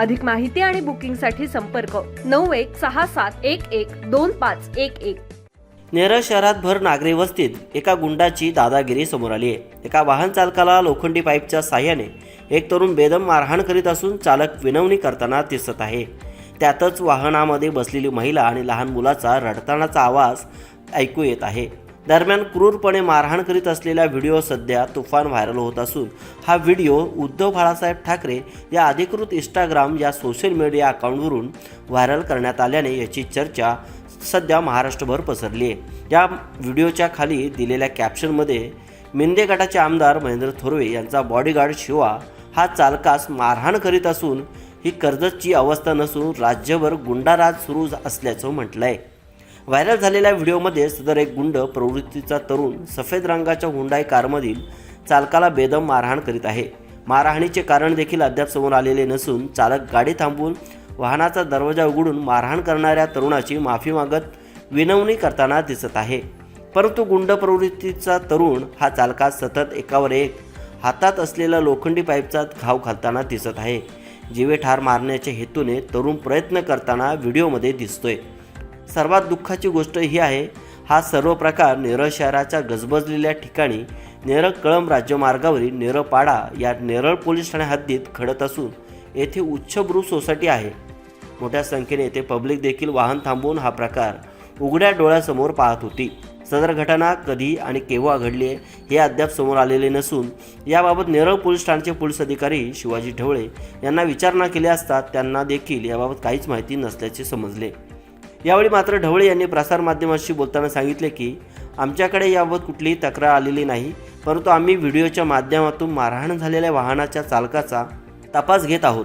अधिक माहिती आणि बुकिंगसाठी संपर्क नऊ एक सहा सात एक एक दोन पाच एक एक. नेरळ शहरात भर नागरी वस्तीत एका गुंडाची दादागिरी समोर आली आहे. एका वाहन चालकाला लोखंडी पाईपच्या साह्याने एक तरुण बेदम मारहाण करीत असून चालक विनवणी करताना दिसत आहे. त्यातच वाहनामध्ये बसलेली महिला आणि लहान मुलाचा रडतानाचा आवाज ऐकू येत आहे. दरम्यान क्रूरपणे मारहाण करीत असलेला व्हिडिओ सध्या तुफान व्हायरल होत असून हा व्हिडिओ उद्धव बाळासाहेब ठाकरे या अधिकृत इंस्टाग्राम या सोशल मीडिया अकाउंटवरून व्हायरल करण्यात आल्याने याची चर्चा सध्या महाराष्ट्रभर पसरली आहे. या व्हिडिओच्या खाली दिलेल्या कॅप्शनमध्ये मिंदे गटाचे आमदार महेंद्र थोरवे यांचा बॉडीगार्ड शिवा हा चालकास मारहाण करीत असून ही कर्जतची अवस्था नसून राज्यभर गुंडाराज सुरू असल्याचं म्हटलं आहे व्हायरल झालेल्या व्हिडिओमध्ये सदर एक गुंड प्रवृत्तीचा तरुण सफेद रंगाच्या हुंडाई कारमधील चालकाला बेदम मारहाण करीत आहे. मारहाणीचे कारण देखील अद्याप समोर आलेले नसून चालक गाडी थांबवून वाहनाचा दरवाजा उघडून मारहाण करणाऱ्या तरुणाची माफी मागत विनवणी करताना दिसत आहे. परंतु गुंड प्रवृत्तीचा तरुण हा चालकास सतत एकावर एक हातात असलेला लोखंडी पाईपचा घाव घालताना दिसत आहे. जीवे ठार मारण्याच्या हेतूने तरुण प्रयत्न करताना व्हिडिओमध्ये दिसतोय. सर्वात दुःखाची गोष्ट ही आहे हा सर्व प्रकार नेरळ शहराच्या गजबजलेल्या ठिकाणी नेरळ कळंब राज्यमार्गावरील नेरळपाडा या नेरळ पोलीस ठाण्या हद्दीत घडत असून येथे उच्चभ्रू सोसायटी आहे. मोठ्या संख्येने येथे पब्लिक देखील वाहन थांबवून हा प्रकार उघड्या डोळ्यासमोर पाहत होती. सदर घटना कधी आणि केव्हा घडली आहे हे अद्याप समोर आलेले नसून याबाबत नेरळ पोलीस ठाण्याचे पोलीस अधिकारी शिवाजी ढवळे यांना विचारणा केली असता त्यांना देखील याबाबत काहीच माहिती नसल्याचे समजले. यावेळी मात्र ढवळे यांनी प्रसारमाध्यमांशी बोलताना सांगितले की आमच्याकडे याबाबत कुठलीही तक्रार आलेली नाही परंतु आम्ही व्हिडिओच्या माध्यमातून मारहाण झालेल्या वाहनाच्या चालकाचा तपास घेत आहोत.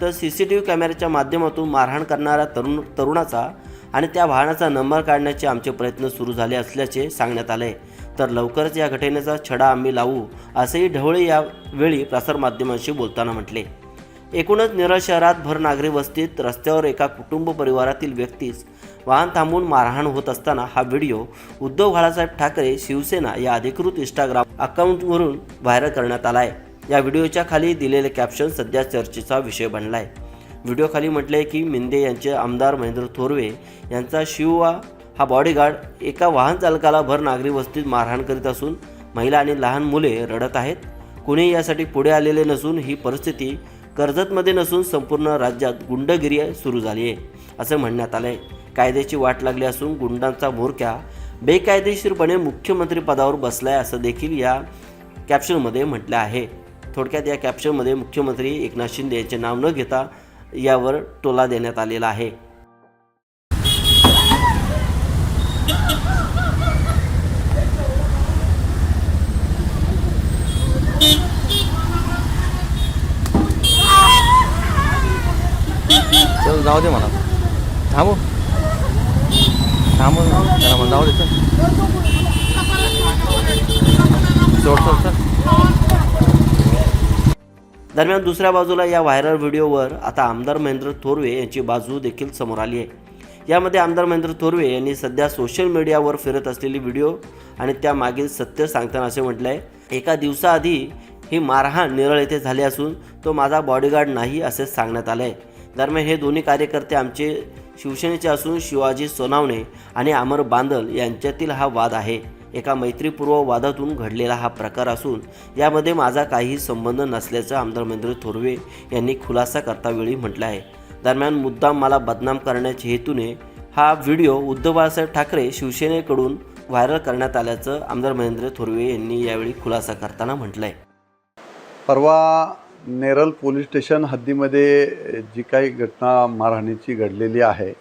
तर सी सी टी व्ही कॅमेऱ्याच्या माध्यमातून मारहाण करणाऱ्या तरुण तरुणाचा आणि त्या वाहनाचा नंबर काढण्याचे आमचे प्रयत्न सुरू झाले असल्याचे सांगण्यात आले. तर लवकरच या घटनेचा छडा आम्ही लावू असेही ढवळे यावेळी प्रसारमाध्यमांशी बोलताना म्हटले. एकूणच निरळ शहरात भर नागरी वस्तीत रस्त्यावर एका कुटुंब परिवारातील व्यक्तीस वाहन थांबून मारहाण होत असताना हा व्हिडिओ उद्धव बाळासाहेब ठाकरे शिवसेना या अधिकृत इंस्टाग्राम अकाउंटवरून व्हायरल करण्यात आला आहे या व्हिडिओच्या खाली दिलेले कॅप्शन सध्या चर्चेचा विषय बनला आहे व्हिडिओखाली म्हटले आहे की मिंदे यांचे आमदार महेंद्र थोरवे यांचा शिववा हा बॉडीगार्ड एका वाहन चालकाला भर नागरी वस्तीत मारहाण करीत असून महिला आणि लहान मुले रडत आहेत. कुणी यासाठी पुढे आलेले नसून ही परिस्थिती कर्जतमध्ये नसून संपूर्ण राज्यात गुंडगिरी सुरू झाली आहे असं म्हणण्यात आलं आहे कायद्याची वाट लागली असून गुंडांचा म्होरक्या बेकायदेशीरपणे मुख्यमंत्रीपदावर बसलाय असं देखील या कॅप्शनमध्ये म्हटलं आहे. थोडक्यात या कॅप्शनमध्ये मुख्यमंत्री एकनाथ शिंदे यांचे नाव न घेता यावर टोला देण्यात आलेला आहे. जाऊ दे मला. थांबू. थांबून त्याला म्हणा जाऊ सोड सोड दरम्यान दुसऱ्या बाजूला या व्हायरल व्हिडिओवर आता आमदार महेंद्र थोरवे यांची बाजू देखील समोर आली आहे. यामध्ये आमदार महेंद्र थोरवे यांनी सध्या सोशल मीडियावर फिरत असलेली व्हिडिओ आणि त्यामागील सत्य सांगताना असे म्हटलं आहे एका दिवसाआधी ही मारहाण निरळ येथे झाली असून तो माझा बॉडीगार्ड नाही असे सांगण्यात आलं आहे दरम्यान हे दोन्ही कार्यकर्ते आमचे शिवसेनेचे असून शिवाजी सोनावणे आणि अमर बांदल यांच्यातील हा वाद आहे. एका मैत्रीपूर्व वादातून घडलेला हा प्रकार असून यामध्ये माझा काहीही संबंध नसल्याचं आमदार महेंद्र थोरवे यांनी खुलासा करतावेळी म्हटलं आहे. दरम्यान मुद्दाम मला बदनाम करण्याच्या हेतूने हा व्हिडिओ उद्धव बाळासाहेब ठाकरे शिवसेनेकडून व्हायरल करण्यात आल्याचं आमदार महेंद्र थोरवे यांनी यावेळी खुलासा करताना म्हटलं आहे परवा नेरल पोलीस स्टेशन हद्दीमध्ये जी काही घटना मारहाणीची घडलेली आहे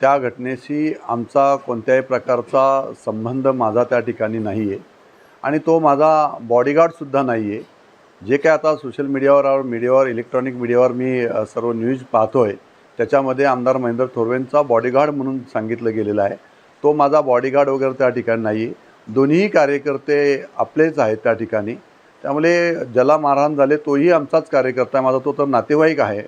त्या घटनेशी आमचा कोणत्याही प्रकारचा संबंध माझा त्या ठिकाणी नाही आहे आणि तो माझा बॉडीगार्डसुद्धा नाही आहे जे काय आता सोशल मीडियावर मीडियावर इलेक्ट्रॉनिक मीडियावर मी सर्व न्यूज पाहतो आहे त्याच्यामध्ये आमदार महेंद्र थोरवेंचा बॉडीगार्ड म्हणून सांगितलं गेलेलं आहे. तो माझा बॉडीगार्ड वगैरे त्या ठिकाणी नाही आहे दोन्हीही कार्यकर्ते आपलेच आहेत त्या ठिकाणी. त्यामुळे ज्याला मारहाण झाले तोही आमचाच कार्यकर्ता आहे. माझा तो तर नातेवाईक आहे.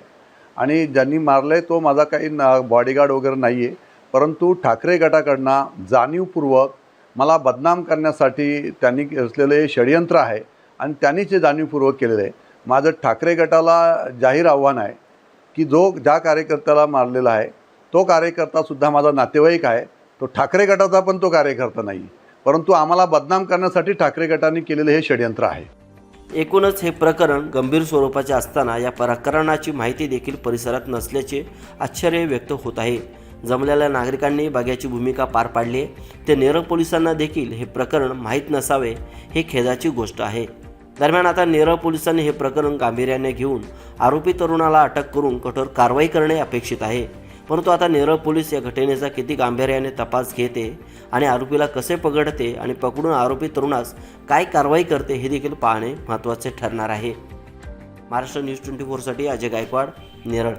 आणि ज्यांनी मारलं आहे तो माझा काही ना बॉडीगार्ड वगैरे नाही आहे परंतु ठाकरे गटाकडनं जाणीवपूर्वक मला बदनाम करण्यासाठी त्यांनी रचलेलं हे षडयंत्र आहे आणि त्यांनीच हे जाणीवपूर्वक केलेलं. आहे माझं ठाकरे गटाला जाहीर आव्हान आहे की जो ज्या कार्यकर्त्याला मारलेला आहे तो कार्यकर्तासुद्धा माझा नातेवाईक आहे. तो ठाकरे गटाचा पण तो कार्यकर्ता नाही. परंतु आम्हाला बदनाम करण्यासाठी ठाकरे गटाने केलेलं हे षडयंत्र आहे. एकूणच हे प्रकरण गंभीर स्वरूपाचे असताना या प्रकरणाची माहिती देखील परिसरात नसल्याचे आश्चर्य व्यक्त होत आहे. जमलेल्या नागरिकांनी बघ्याची भूमिका पार पाडली आहे. ते नेरळ पोलिसांना देखील हे प्रकरण माहीत नसावे हे खेदाची गोष्ट आहे. दरम्यान आता नेरळ पोलिसांनी हे प्रकरण गांभीर्याने घेऊन आरोपी तरुणाला अटक करून कठोर कारवाई करणे अपेक्षित आहे. परंतु आता नेरळ पोलीस या घटनेचा किती गांभीर्याने तपास घेते आणि आरोपीला कसे पकडते आणि पकडून आरोपी तरुणास काय कारवाई करते हे देखील पाहणे महत्त्वाचे ठरणार आहे. महाराष्ट्र न्यूज ट्वेंटी फोरसाठी अजय गायकवाड नेरळ